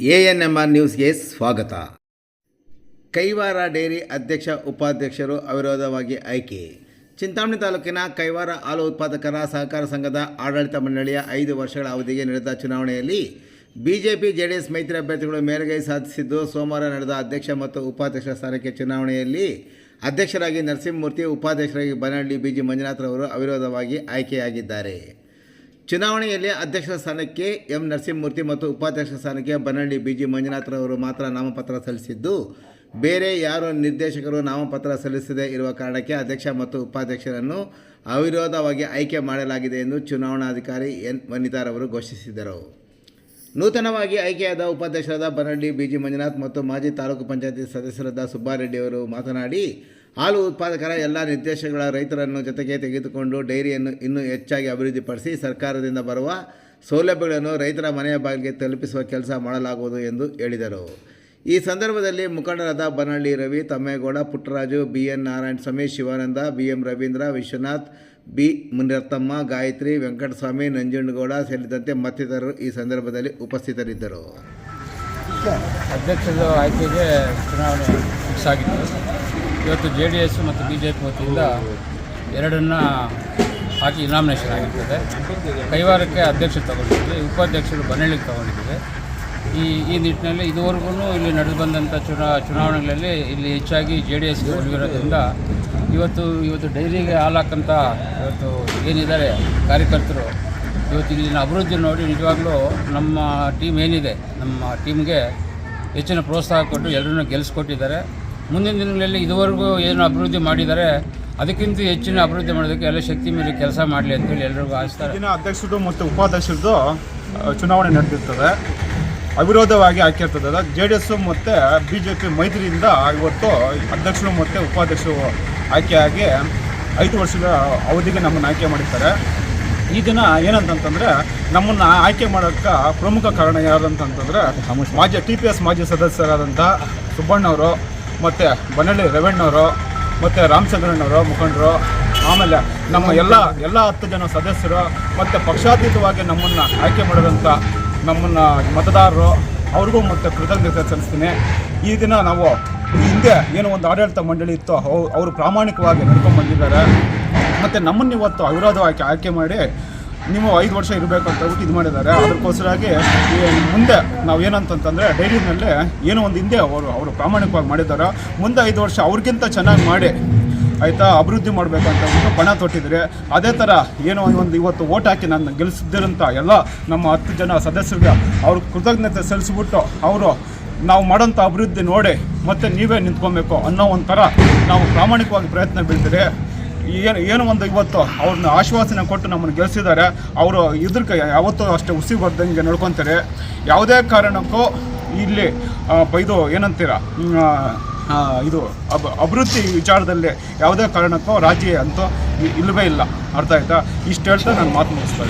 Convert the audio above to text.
ANMR ನ್ಯೂಸ್ಗೆ ಸ್ವಾಗತ. Kaivara dairy ಅಧ್ಯಕ್ಷ, ಉಪಾಧ್ಯಕ್ಷರು ಅವಿರೋಧವಾಗಿ ಆಯ್ಕೆ. ಚಿಂತಾಮಣಿ ತಾಲೂಕಿನ ಕೈವಾರ ಹಾಲು ಉತ್ಪಾದಕರ ಸಹಕಾರ ಸಂಘದ ಆಡಳಿತ ಮಂಡಳಿಯ ಐದು ವರ್ಷಗಳ ಅವಧಿಗೆ ನಡೆದ ಚುನಾವಣೆಯಲ್ಲಿ ಬಿಜೆಪಿ, ಜೆಡಿಎಸ್ ಮೈತ್ರಿ ಅಭ್ಯರ್ಥಿಗಳು ಮೇಲುಗೈ ಸಾಧಿಸಿದ್ದು ಸೋಮವಾರ ನಡೆದ ಅಧ್ಯಕ್ಷ ಮತ್ತು ಉಪಾಧ್ಯಕ್ಷರ ಸ್ಥಾನಕ್ಕೆ ಚುನಾವಣೆಯಲ್ಲಿ ಅಧ್ಯಕ್ಷರಾಗಿ ನರಸಿಂಹಮೂರ್ತಿ, ಉಪಾಧ್ಯಕ್ಷರಾಗಿ ಬನಹಳ್ಳಿ ಬಿ ಜಿ ಮಂಜುನಾಥ್ರವರು ಅವಿರೋಧವಾಗಿ ಆಯ್ಕೆಯಾಗಿದ್ದಾರೆ. ಚುನಾವಣೆಯಲ್ಲಿ ಅಧ್ಯಕ್ಷ ಸ್ಥಾನಕ್ಕೆ ಎಂ ನರಸಿಂಹಮೂರ್ತಿ ಮತ್ತು ಉಪಾಧ್ಯಕ್ಷ ಸ್ಥಾನಕ್ಕೆ ಬನ್ನಳ್ಳಿ ಬಿ ಜಿ ಮಂಜುನಾಥ್ರವರು ಮಾತ್ರ ನಾಮಪತ್ರ ಸಲ್ಲಿಸಿದ್ದು, ಬೇರೆ ಯಾರು ನಿರ್ದೇಶಕರು ನಾಮಪತ್ರ ಸಲ್ಲಿಸದೇ ಇರುವ ಕಾರಣಕ್ಕೆ ಅಧ್ಯಕ್ಷ ಮತ್ತು ಉಪಾಧ್ಯಕ್ಷರನ್ನು ಅವಿರೋಧವಾಗಿ ಆಯ್ಕೆ ಮಾಡಲಾಗಿದೆ ಎಂದು ಚುನಾವಣಾಧಿಕಾರಿ ಎನ್ ವನಿತಾರವರು ಘೋಷಿಸಿದರು. ನೂತನವಾಗಿ ಆಯ್ಕೆಯಾದ ಉಪಾಧ್ಯಕ್ಷರಾದ ಬನ್ನಳ್ಳಿ ಬಿ ಜಿ ಮಂಜುನಾಥ್ ಮತ್ತು ಮಾಜಿ ತಾಲೂಕು ಪಂಚಾಯತಿ ಸದಸ್ಯರಾದ ಸುಬ್ಬಾರೆಡ್ಡಿಯವರು ಮಾತನಾಡಿ ಹಾಲು ಉತ್ಪಾದಕರ ಎಲ್ಲ ನಿರ್ದೇಶಗಳ ರೈತರನ್ನು ಜೊತೆಗೆ ತೆಗೆದುಕೊಂಡು ಡೈರಿಯನ್ನು ಇನ್ನೂ ಹೆಚ್ಚಾಗಿ ಅಭಿವೃದ್ಧಿಪಡಿಸಿ ಸರ್ಕಾರದಿಂದ ಬರುವ ಸೌಲಭ್ಯಗಳನ್ನು ರೈತರ ಮನೆಯ ಬಾಗಿಲಿಗೆ ತಲುಪಿಸುವ ಕೆಲಸ ಮಾಡಲಾಗುವುದು ಎಂದು ಹೇಳಿದರು. ಈ ಸಂದರ್ಭದಲ್ಲಿ ಮುಖಂಡರಾದ Banahalli Ravi, Thammegowda, Puttaraju B N Narayanaswamy Shivananda B M Ravindra, Vishwanath, B Muniratnamma, Gayathri, Venkataswamy, Nanjundagowda ಸೇರಿದಂತೆ ಮತ್ತಿತರರು ಈ ಸಂದರ್ಭದಲ್ಲಿ ಉಪಸ್ಥಿತರಿದ್ದರು. ಅಧ್ಯಕ್ಷರ ಆಯ್ಕೆಗೆ ಚುನಾವಣೆ ಇವತ್ತು ಜೆ ಡಿ ಎಸ್ ಮತ್ತು ಬಿ ಜೆ ಪಿ ವತಿಯಿಂದ ಎರಡನ್ನ ಹಾಕಿ ಇನಾಮಿನೇಷನ್ ಆಗಿರ್ತದೆ. ಕೈವಾರಕ್ಕೆ ಅಧ್ಯಕ್ಷರು ತಗೊಂಡಿದ್ದೀವಿ, ಉಪಾಧ್ಯಕ್ಷರು ಬನ್ನಳ್ಳಿಗೆ ತಗೊಂಡಿದ್ದೀವಿ. ಈ ಈ ನಿಟ್ಟಿನಲ್ಲಿ ಇದುವರೆಗೂ ಇಲ್ಲಿ ನಡೆದು ಬಂದಂಥ ಚುನಾ, ಚುನಾವಣೆಗಳಲ್ಲಿ ಇಲ್ಲಿ ಹೆಚ್ಚಾಗಿ ಜೆ ಡಿ ಎಸ್ಗೆ ಒಳಗಿರೋದ್ರಿಂದ ಇವತ್ತು ಇವತ್ತು ಡೈರಿಗೆ ಹಾಲಾಕಂಥ ಇವತ್ತು ಏನಿದ್ದಾರೆ ಕಾರ್ಯಕರ್ತರು, ಇವತ್ತು ಇಲ್ಲಿನ ಅಭಿವೃದ್ಧಿ ನೋಡಿ ನಿಜವಾಗ್ಲೂ ನಮ್ಮ ಟೀಮ್ ಏನಿದೆ, ನಮ್ಮ ಟೀಮ್ಗೆ ಹೆಚ್ಚಿನ ಪ್ರೋತ್ಸಾಹ ಕೊಟ್ಟು ಎಲ್ಲರನ್ನೂ ಗೆಲ್ಲಿಸ್ಕೊಟ್ಟಿದ್ದಾರೆ ಮುಂದಿನ ದಿನಗಳಲ್ಲಿ ಇದುವರೆಗೂ ಏನು ಅಭಿವೃದ್ಧಿ ಮಾಡಿದ್ದಾರೆ, ಅದಕ್ಕಿಂತ ಹೆಚ್ಚಿನ ಅಭಿವೃದ್ಧಿ ಮಾಡೋದಕ್ಕೆ ಎಲ್ಲ ಶಕ್ತಿ ಮೇಲೆ ಕೆಲಸ ಮಾಡಲಿ ಅಂತೇಳಿ ಎಲ್ಲರಿಗೂ ಆಶಿಸ್ತಾರೆ ದಿನ ಅಧ್ಯಕ್ಷರು ಮತ್ತು ಉಪಾಧ್ಯಕ್ಷರದು ಚುನಾವಣೆ ನಡೆದಿರ್ತದೆ. ಅವಿರೋಧವಾಗಿ ಆಯ್ಕೆ ಜೆ ಡಿ ಎಸ್ ಮತ್ತು ಬಿ ಜೆ ಪಿ ಮೈತ್ರಿಯಿಂದ ಇವತ್ತು ಅಧ್ಯಕ್ಷರು ಮತ್ತು ಉಪಾಧ್ಯಕ್ಷರು ಆಯ್ಕೆಯಾಗಿ ಐದು ವರ್ಷದ ಅವಧಿಗೆ ನಮ್ಮನ್ನು ಆಯ್ಕೆ ಮಾಡಿರ್ತಾರೆ. ಈ ದಿನ ಏನಂತಂತಂದರೆ, ನಮ್ಮನ್ನು ಆಯ್ಕೆ ಮಾಡೋಕ್ಕೆ ಪ್ರಮುಖ ಕಾರಣ ಯಾರು ಅಂತಂತಂದರೆ, ಮಾಜಿ ಟಿ ಪಿ ಎಸ್ ಮಾಜಿ ಸದಸ್ಯರಾದಂಥ ಸುಬ್ಬಣ್ಣವರು ಮತ್ತು ಬನ್ನಳ್ಳಿ ರೇವಣ್ಣವರು, ಮತ್ತು ರಾಮಚಂದ್ರಣ್ಣವರು, ಮುಖಂಡರು, ಆಮೇಲೆ ನಮ್ಮ ಎಲ್ಲ ಎಲ್ಲ ಹತ್ತು ಜನ ಸದಸ್ಯರು, ಮತ್ತು ಪಕ್ಷಾತೀತವಾಗಿ ನಮ್ಮನ್ನು ಆಯ್ಕೆ ಮಾಡಿದಂಥ ನಮ್ಮನ್ನು ಮತದಾರರು, ಅವ್ರಿಗೂ ಮತ್ತು ಕೃತಜ್ಞತೆ ಸಲ್ಲಿಸ್ತೀನಿ. ಈ ದಿನ ನಾವು ಹಿಂದೆ ಏನೋ ಒಂದು ಆಡಳಿತ ಮಂಡಳಿ ಇತ್ತು, ಅವ್- ಅವರು ಪ್ರಾಮಾಣಿಕವಾಗಿ ನಡ್ಕೊಂಡು ಬಂದಿದ್ದಾರೆ. ಮತ್ತು ನಮ್ಮನ್ನು ಇವತ್ತು ಅವಿರೋಧವಾಗಿ ಆಯ್ಕೆ ಮಾಡಿ ನೀವು ಐದು ವರ್ಷ ಇರಬೇಕು ಅಂತ ಹೇಳ್ಬಿಟ್ಟು ಇದು ಮಾಡಿದ್ದಾರೆ. ಅದಕ್ಕೋಸ್ಕರಾಗಿ ಮುಂದೆ ನಾವು ಏನಂತಂತಂದರೆ ಡೈರಿನಲ್ಲಿ ಏನೋ ಒಂದು ಹಿಂದೆ ಅವರು ಅವರು ಪ್ರಾಮಾಣಿಕವಾಗಿ ಮಾಡಿದ್ದಾರೆ. ಮುಂದೆ ಐದು ವರ್ಷ ಅವ್ರಿಗಿಂತ ಚೆನ್ನಾಗಿ ಮಾಡಿ ಆಯಿತಾ, ಅಭಿವೃದ್ಧಿ ಮಾಡಬೇಕು ಅಂತ ಹೇಳ್ಬಿಟ್ಟು ಪಣ ತೊಟ್ಟಿದ್ರೆ ಅದೇ ಥರ ಏನೋ ಒಂದು ಇವತ್ತು ಓಟ್ ಹಾಕಿ ನಾನು ಗೆಲ್ಲಿಸಿದ್ದಿರಂತ ಎಲ್ಲ ನಮ್ಮ ಹತ್ತು ಜನ ಸದಸ್ಯರಿಗೆ ಅವ್ರ ಕೃತಜ್ಞತೆ ಸಲ್ಲಿಸ್ಬಿಟ್ಟು ಅವರು ನಾವು ಮಾಡೋಂಥ ಅಭಿವೃದ್ಧಿ ನೋಡಿ ಮತ್ತೆ ನೀವೇ ನಿಂತ್ಕೊಬೇಕು ಅನ್ನೋ ಒಂಥರ ನಾವು ಪ್ರಾಮಾಣಿಕವಾಗಿ ಪ್ರಯತ್ನ ಬೀಳ್ತೀರಿ. ಏನು ಏನು ಒಂದು ಇವತ್ತು ಅವ್ರನ್ನ ಆಶ್ವಾಸನೆ ಕೊಟ್ಟು ನಮ್ಮನ್ನು ಗೆಲ್ಸಿದ್ದಾರೆ. ಅವರು ಇದ್ರಕ್ಕೆ ಯಾವತ್ತೂ ಅಷ್ಟೇ ಹುಸಿ ಬರ್ದಂಗೆ ನಡ್ಕೊತಾರೆ. ಯಾವುದೇ ಕಾರಣಕ್ಕೂ ಇಲ್ಲಿ ಇದು ಏನಂತೀರ? ಇದು ಅಬ್, ಅಭಿವೃದ್ಧಿ ವಿಚಾರದಲ್ಲಿ ಯಾವುದೇ ಕಾರಣಕ್ಕೂ ರಾಜಿ ಅಂತೂ ಇಲ್ಲವೇ ಇಲ್ಲ. ಅರ್ಥ ಆಯ್ತಾ? ಇಷ್ಟು ಹೇಳ್ತಾ ನಾನು ಮಾತು ಮುಗಿಸ್ತಾ